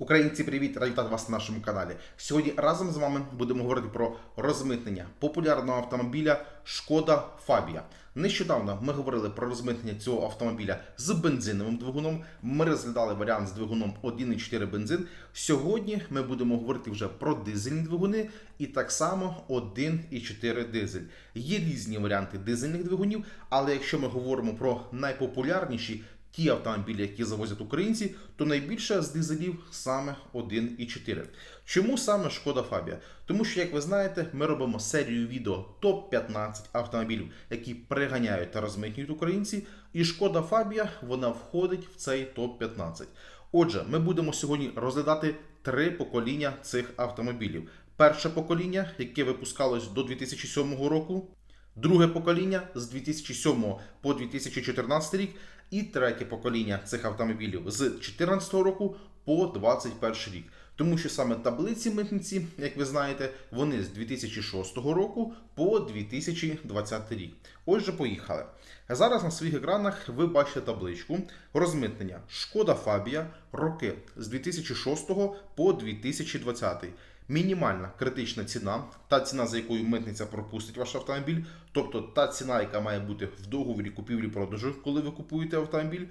Українці, привіт! Раді вітати вас на нашому каналі. Сьогодні разом з вами будемо говорити про розмитнення популярного автомобіля Шкода Фабія. Нещодавно ми говорили про розмитнення цього автомобіля з бензиновим двигуном. Ми розглядали варіант з двигуном 1,4 бензин. Сьогодні ми будемо говорити вже про дизельні двигуни і так само 1,4 дизель. Є різні варіанти дизельних двигунів, але якщо ми говоримо про найпопулярніші ті автомобілі, які завозять українці, то найбільше з дизелів саме 1,4. Чому саме Шкода Фабія? Тому що, як ви знаєте, ми робимо серію відео топ-15 автомобілів, які приганяють та розмитнюють українці. І Шкода Фабія вона входить в цей топ-15. Отже, ми будемо сьогодні розглядати три покоління цих автомобілів. Перше покоління, яке випускалось до 2007 року, друге покоління з 2007 по 2014 рік, і третє покоління цих автомобілів з 2014 року по 2021 рік. Тому що саме таблиці митниці, як ви знаєте, вони з 2006 року по 2020 рік. Отже, поїхали. Зараз на своїх екранах ви бачите табличку розмитнення Шкода Фабія роки з 2006 по 2020. Мінімальна критична ціна, та ціна, за якою митниця пропустить ваш автомобіль, тобто та ціна, яка має бути в договорі купівлі-продажу, коли ви купуєте автомобіль,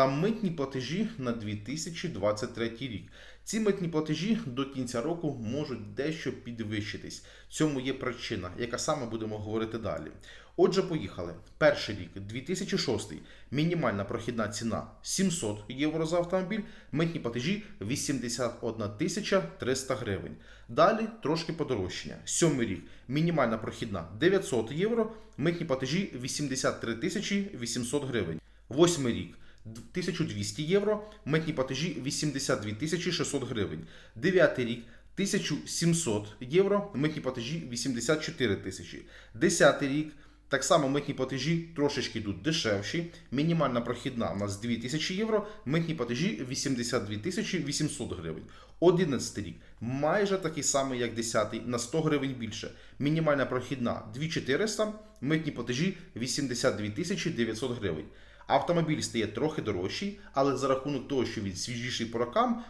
та митні платежі на 2023 рік. Ці митні платежі до кінця року можуть дещо підвищитись. Цьому є причина, яка саме будемо говорити далі. Отже, поїхали. Перший рік 2006. Мінімальна прохідна ціна 700 євро за автомобіль, митні платежі 81 тисяча 300 гривень. Далі трошки подорожчання. Сьомий рік мінімальна прохідна 900 євро, митні платежі 83 тисячі 800 гривень. Восьмий рік 1200 євро, митні платежі 82 тисячі 600 гривень. Дев'ятий рік 1700 євро, митні платежі 84 тисячі. Десятий рік так само митні платежі трошечки йдуть дешевші. Мінімальна прохідна у нас 2000 євро, митні платежі 82 тисячі 800 гривень. 11 рік майже такий самий, як 10 на 100 гривень більше. Мінімальна прохідна 2400, митні платежі 82 тисячі 900 гривень. Автомобіль стає трохи дорожчий, але за рахунок того, що він свіжіший по рокам,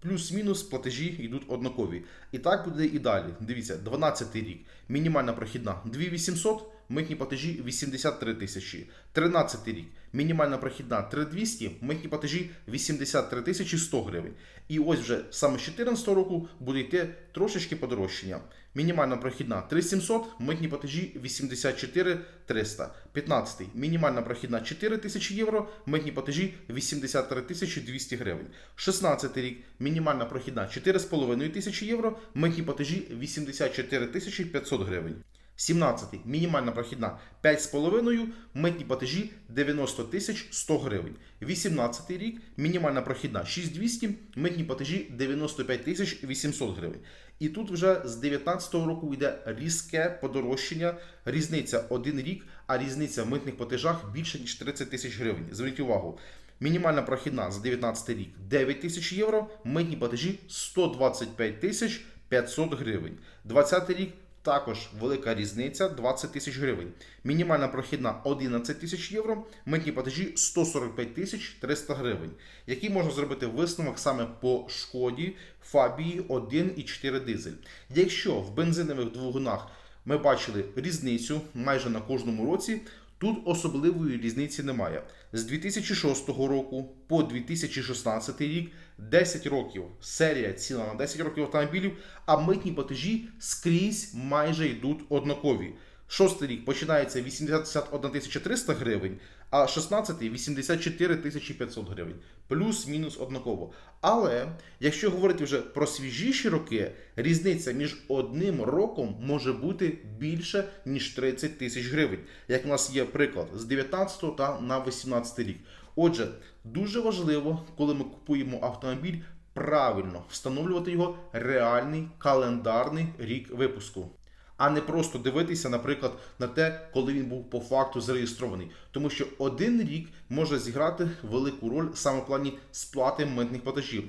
плюс-мінус платежі йдуть однакові. І так буде і далі. Дивіться, 12 рік. Мінімальна прохідна 2800, митні платежі 83 тисячі. 13 рік. Мінімальна прохідна 3200, митні платежі 83 тисячі 100 гривень. І ось вже саме з 2014 року буде йти трошечки подорожчання. Мінімальна прохідна 3700, митні платежі 84 300. 15. Мінімальна прохідна 4 тисячі євро, митні платежі 83 тисячі 200 гривень. 16 рік. Мінімальна прохідна 4,5 тисячі євро, митні платежі 84 тисячі 500 гривень. 17. Мінімальна прохідна 5,5, митні платежі 90 тисяч 100 гривень. 18 рік. Мінімальна прохідна 6200, митні платежі 95 тисяч 800 гривень. І тут вже з 19 року йде різке подорожчання, різниця один рік, а різниця в митних платежах більше ніж 30 тисяч гривень. Зверніть увагу. Мінімальна прохідна за 19 рік 9 тисяч євро, митні платежі 125 тисяч 500 гривень. 20 рік також велика різниця 20 тисяч гривень. Мінімальна прохідна 11 тисяч євро, митні платежі 145 тисяч 300 гривень. Який можна зробити висновок саме по шкоді Фабії 1,4 дизель. Якщо в бензинових двигунах ми бачили різницю майже на кожному році, Тут особливої різниці немає. З 2006 року по 2016 рік 10 років серія ціла на 10 років автомобілів, а митні платежі скрізь майже йдуть однакові. Шостий рік починається 81 300 гривень, а 16 84 500 гривень. Плюс-мінус однаково. Але якщо говорити вже про свіжіші роки, різниця між одним роком може бути більше, ніж 30 тисяч гривень. Як у нас є приклад з 19 та на 18 рік. Отже, дуже важливо, коли ми купуємо автомобіль, правильно встановлювати його реальний календарний рік випуску а не просто дивитися, наприклад, на те, коли він був по факту зареєстрований. Тому що один рік може зіграти велику роль саме в плані сплати митних платежів.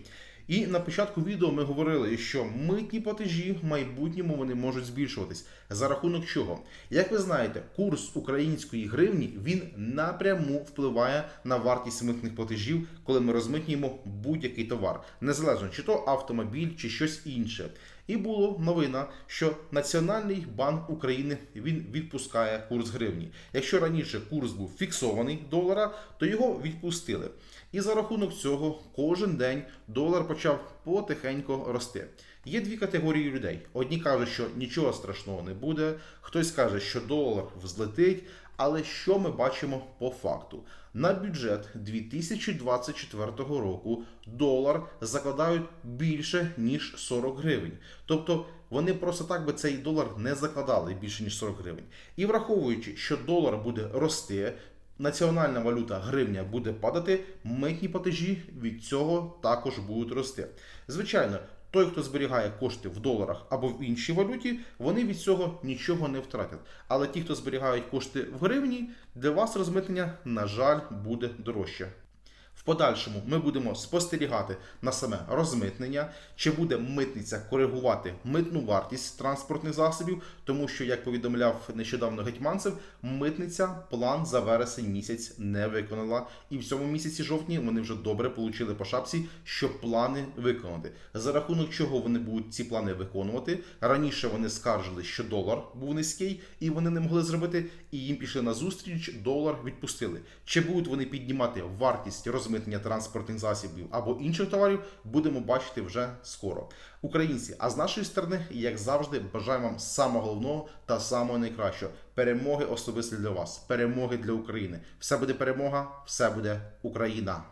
І на початку відео ми говорили, що митні платежі в майбутньому вони можуть збільшуватись. За рахунок чого? Як ви знаєте, курс української гривні він напряму впливає на вартість митних платежів, коли ми розмитнюємо будь-який товар, незалежно чи то автомобіль, чи щось інше. І була новина, що Національний банк України він відпускає курс гривні. Якщо раніше курс був фіксований долара, то його відпустили. І за рахунок цього кожен день долар почав потихеньку рости. Є дві категорії людей. Одні кажуть, що нічого страшного не буде, хтось каже, що долар взлетить. Але що ми бачимо по факту? На бюджет 2024 року долар закладають більше ніж 40 гривень. Тобто вони просто так би цей долар не закладали більше ніж 40 гривень. І враховуючи, що долар буде рости, національна валюта гривня буде падати, митні платежі від цього також будуть рости. Звичайно. Той, хто зберігає кошти в доларах або в іншій валюті, вони від цього нічого не втратять. Але ті, хто зберігають кошти в гривні, для вас розмитнення, на жаль, буде дорожче. В подальшому ми будемо спостерігати на саме розмитнення, чи буде митниця коригувати митну вартість транспортних засобів, тому що, як повідомляв нещодавно гетьманцев, митниця план за вересень місяць не виконала. І в цьому місяці жовтні вони вже добре получили по шапці, щоб плани виконати. За рахунок чого вони будуть ці плани виконувати. Раніше вони скаржили, що долар був низький, і вони не могли зробити, і їм пішли на зустріч, долар відпустили. Чи будуть вони піднімати вартість розмитнення транспортних засобів або інших товарів, будемо бачити вже скоро. Українці, а з нашої сторони, як завжди, бажаємо вам самого головного та самого найкращого перемоги особисто для вас, перемоги для України. Все буде перемога, все буде Україна.